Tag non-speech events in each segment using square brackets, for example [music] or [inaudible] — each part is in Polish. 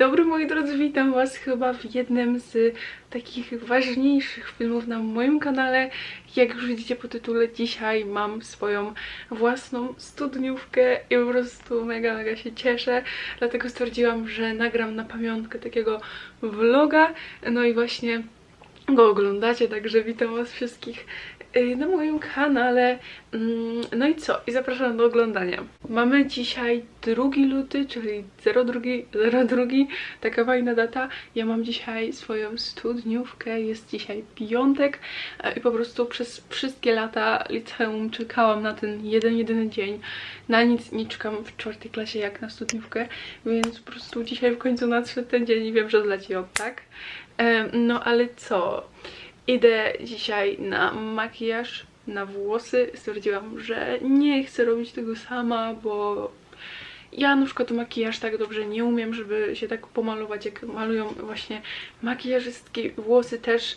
dobry moi drodzy, witam was chyba w jednym z takich ważniejszych filmów na moim kanale. Jak już widzicie po tytule, dzisiaj mam swoją własną studniówkę i po prostu mega, mega się cieszę. Dlatego stwierdziłam, że nagram na pamiątkę takiego vloga. No i właśnie go oglądacie, także witam was wszystkich y, na moim kanale. Mm, No i co? I zapraszam do oglądania. Mamy dzisiaj 2 luty, czyli 02, 02, taka fajna data. Ja mam dzisiaj swoją studniówkę, jest dzisiaj piątek e, i po prostu przez wszystkie lata liceum czekałam na ten jeden, jedyny dzień. Na nic nie czekam w czwartej klasie jak na studniówkę, więc po prostu dzisiaj w końcu nadszedł ten dzień i wiem, że zleciłam, tak? No ale co? Idę dzisiaj na makijaż, na włosy. Stwierdziłam, że nie chcę robić tego sama, bo ja na przykład makijaż tak dobrze nie umiem, żeby się tak pomalować, jak malują właśnie makijażystki. Włosy też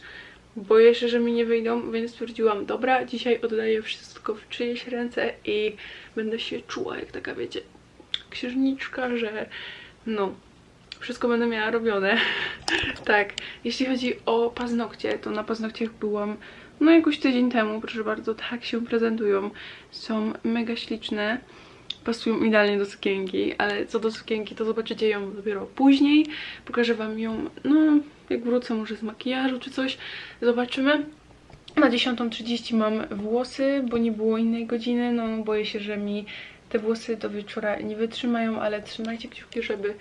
boję się, że mi nie wyjdą, więc stwierdziłam, dobra, dzisiaj oddaję wszystko w czyjeś ręce i będę się czuła jak taka, wiecie, księżniczka, że no, wszystko będę miała robione. [laughs] tak, jeśli chodzi o paznokcie, to na paznokciach byłam no jakoś tydzień temu, proszę bardzo, tak się prezentują. Są mega śliczne, pasują idealnie do sukienki, ale co do sukienki, to zobaczycie ją dopiero później. Pokażę wam ją, no jak wrócę może z makijażu czy coś, zobaczymy. Na 10.30 mam włosy, bo nie było innej godziny, no boję się, że mi te włosy do wieczora nie wytrzymają, ale trzymajcie kciuki, żeby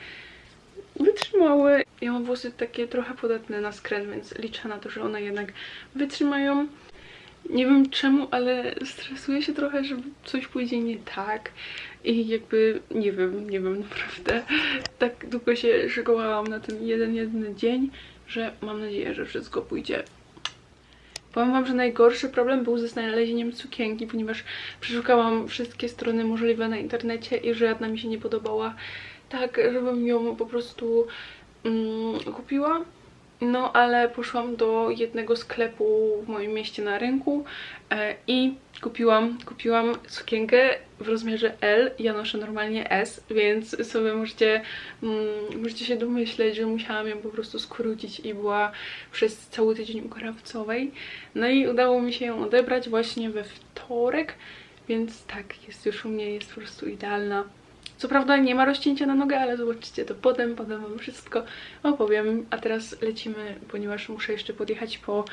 wytrzymały. Ja mam włosy takie trochę podatne na skręt, więc liczę na to, że one jednak wytrzymają. Nie wiem czemu, ale stresuję się trochę, że coś pójdzie nie tak. I jakby, nie wiem, nie wiem naprawdę. Tak długo się szykowałam na ten jeden, jedyny dzień, że mam nadzieję, że wszystko pójdzie Powiem wam, że najgorszy problem był ze znalezieniem sukienki, ponieważ przeszukałam wszystkie strony możliwe na internecie i żadna mi się nie podobała tak, żebym ją po prostu mm, kupiła. No, ale poszłam do jednego sklepu w moim mieście na rynku e, i kupiłam, kupiłam sukienkę w rozmiarze L. Ja noszę normalnie S, więc sobie możecie, mm, możecie się domyśleć, że musiałam ją po prostu skrócić i była przez cały tydzień u krawcowej. No i udało mi się ją odebrać właśnie we wtorek, więc tak, jest już u mnie, jest po prostu idealna. Co prawda nie ma rozcięcia na nogę, ale zobaczycie to potem, potem wam wszystko opowiem. A teraz lecimy, ponieważ muszę jeszcze podjechać po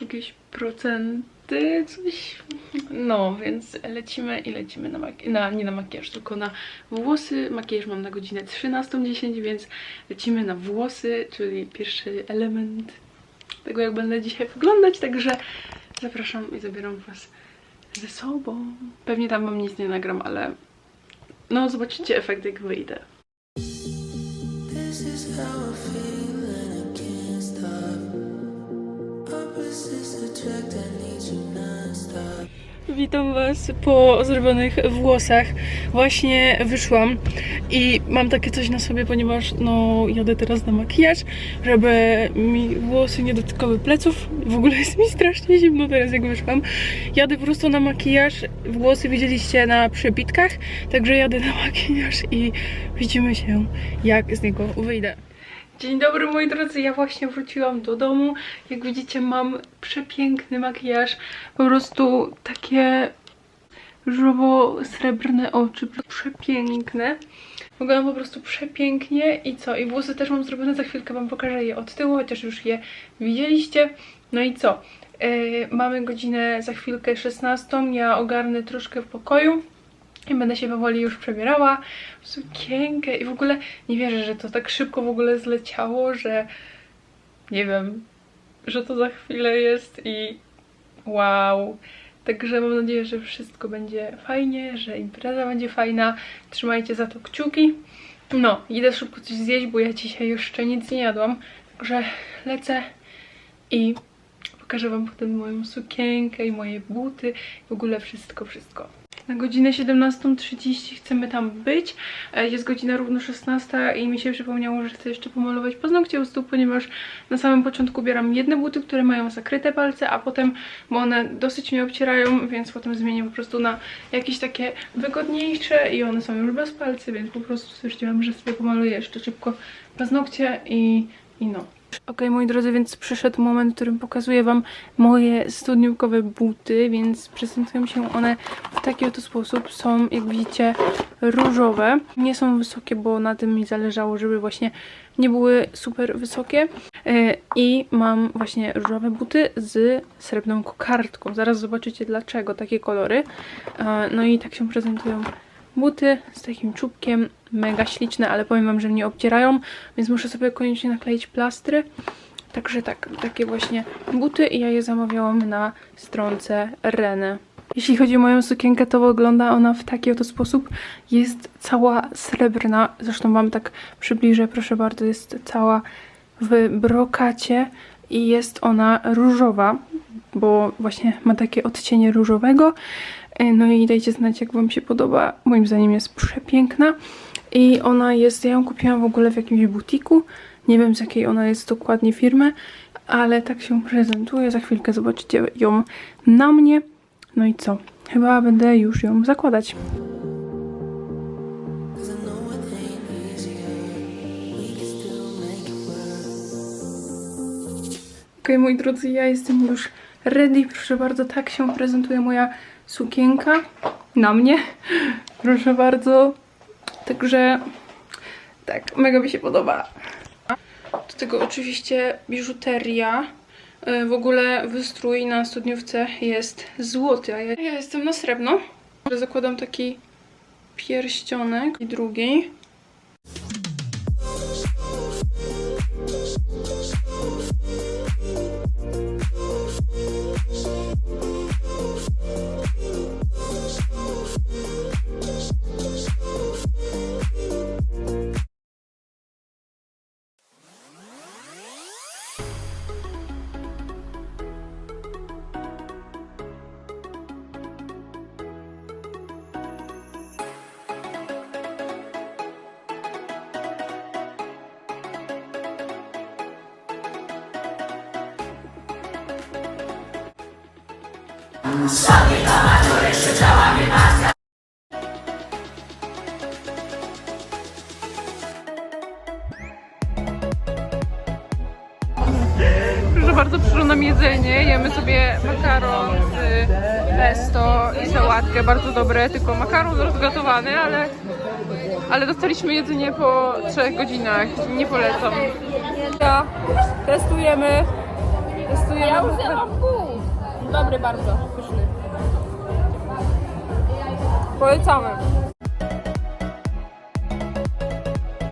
jakieś procenty, coś. No, więc lecimy i lecimy na, maki- na nie na makijaż, tylko na włosy. Makijaż mam na godzinę 13.10, więc lecimy na włosy, czyli pierwszy element tego, jak będę dzisiaj wyglądać. Także zapraszam i zabieram was ze sobą. Pewnie tam wam nic nie nagram, ale no zobaczycie efekt jak wyjdę. I. Witam Was po zrobionych włosach. Właśnie wyszłam i mam takie coś na sobie, ponieważ no jadę teraz na makijaż, żeby mi włosy nie dotykały pleców. W ogóle jest mi strasznie zimno teraz jak wyszłam. Jadę po prostu na makijaż. Włosy widzieliście na przebitkach, także jadę na makijaż i widzimy się jak z niego wyjdę. Dzień dobry moi drodzy, ja właśnie wróciłam do domu. Jak widzicie mam przepiękny makijaż, po prostu takie różowo-srebrne oczy, przepiękne. Wyglądam po prostu przepięknie i co? I włosy też mam zrobione, za chwilkę wam pokażę je od tyłu, chociaż już je widzieliście. No i co? Yy, mamy godzinę za chwilkę 16, ja ogarnę troszkę w pokoju. I będę się powoli już przebierała sukienkę i w ogóle nie wierzę, że to tak szybko w ogóle zleciało, że nie wiem, że to za chwilę jest i wow. Także mam nadzieję, że wszystko będzie fajnie, że impreza będzie fajna. Trzymajcie za to kciuki. No, idę szybko coś zjeść, bo ja dzisiaj jeszcze nic nie jadłam. Także lecę i pokażę wam potem moją sukienkę i moje buty. W ogóle wszystko, wszystko. Na godzinę 17.30 chcemy tam być. E, Jest godzina równo 16 i mi się przypomniało, że chcę jeszcze pomalować paznokcie u stóp, ponieważ na samym początku bieram jedne buty, które mają zakryte palce, a potem, bo one dosyć mnie obcierają, więc potem zmienię po prostu na jakieś takie wygodniejsze i one są już bez palcy, więc po prostu stwierdziłam, że sobie pomaluję jeszcze szybko paznokcie i, i no. Okej, moi drodzy, więc przyszedł moment, w którym pokazuję Wam moje studniówkowe buty, więc prezentują się one w taki oto sposób. Są, jak widzicie, różowe. Nie są wysokie, bo na tym mi zależało, żeby właśnie nie były super wysokie. E, I mam właśnie różowe buty z srebrną kokardką. Zaraz zobaczycie dlaczego takie kolory. E, No i tak się prezentują buty z takim czubkiem, mega śliczne, ale powiem wam, że mnie obcierają, więc muszę sobie koniecznie nakleić plastry. Także tak, takie właśnie buty i ja je zamawiałam na stronce Rene. Jeśli chodzi o moją sukienkę, to wygląda ona w taki oto sposób. Jest cała srebrna, zresztą wam tak przybliżę, proszę bardzo, jest cała w brokacie i jest ona różowa, bo właśnie ma takie odcienie różowego. E, No i dajcie znać, jak Wam się podoba. Moim zdaniem jest przepiękna. I ona jest, ja ją kupiłam w ogóle w jakimś butiku. Nie wiem z jakiej ona jest dokładnie firmy, ale tak się prezentuje. Za chwilkę zobaczycie ją na mnie. No i co? Chyba będę już ją zakładać. Okej, moi drodzy, ja jestem już ready. Proszę bardzo, tak się prezentuje moja sukienka na mnie. Proszę bardzo. Także tak, mega mi się podoba. Do tego oczywiście biżuteria. E, W ogóle wystrój na studniówce jest złoty, a ja, jestem na srebrno. Zakładam taki pierścionek i drugi. Proszę bardzo, przyszło nam jedzenie. Jemy sobie makaron z pesto i sałatkę. Bardzo dobre, tylko makaron rozgotowany, ale, ale dostaliśmy jedzenie po 3 godzinach. Nie polecam. Ja, testujemy. Testujemy. Ja pół. Dobry bardzo, pyszny. Polecamy.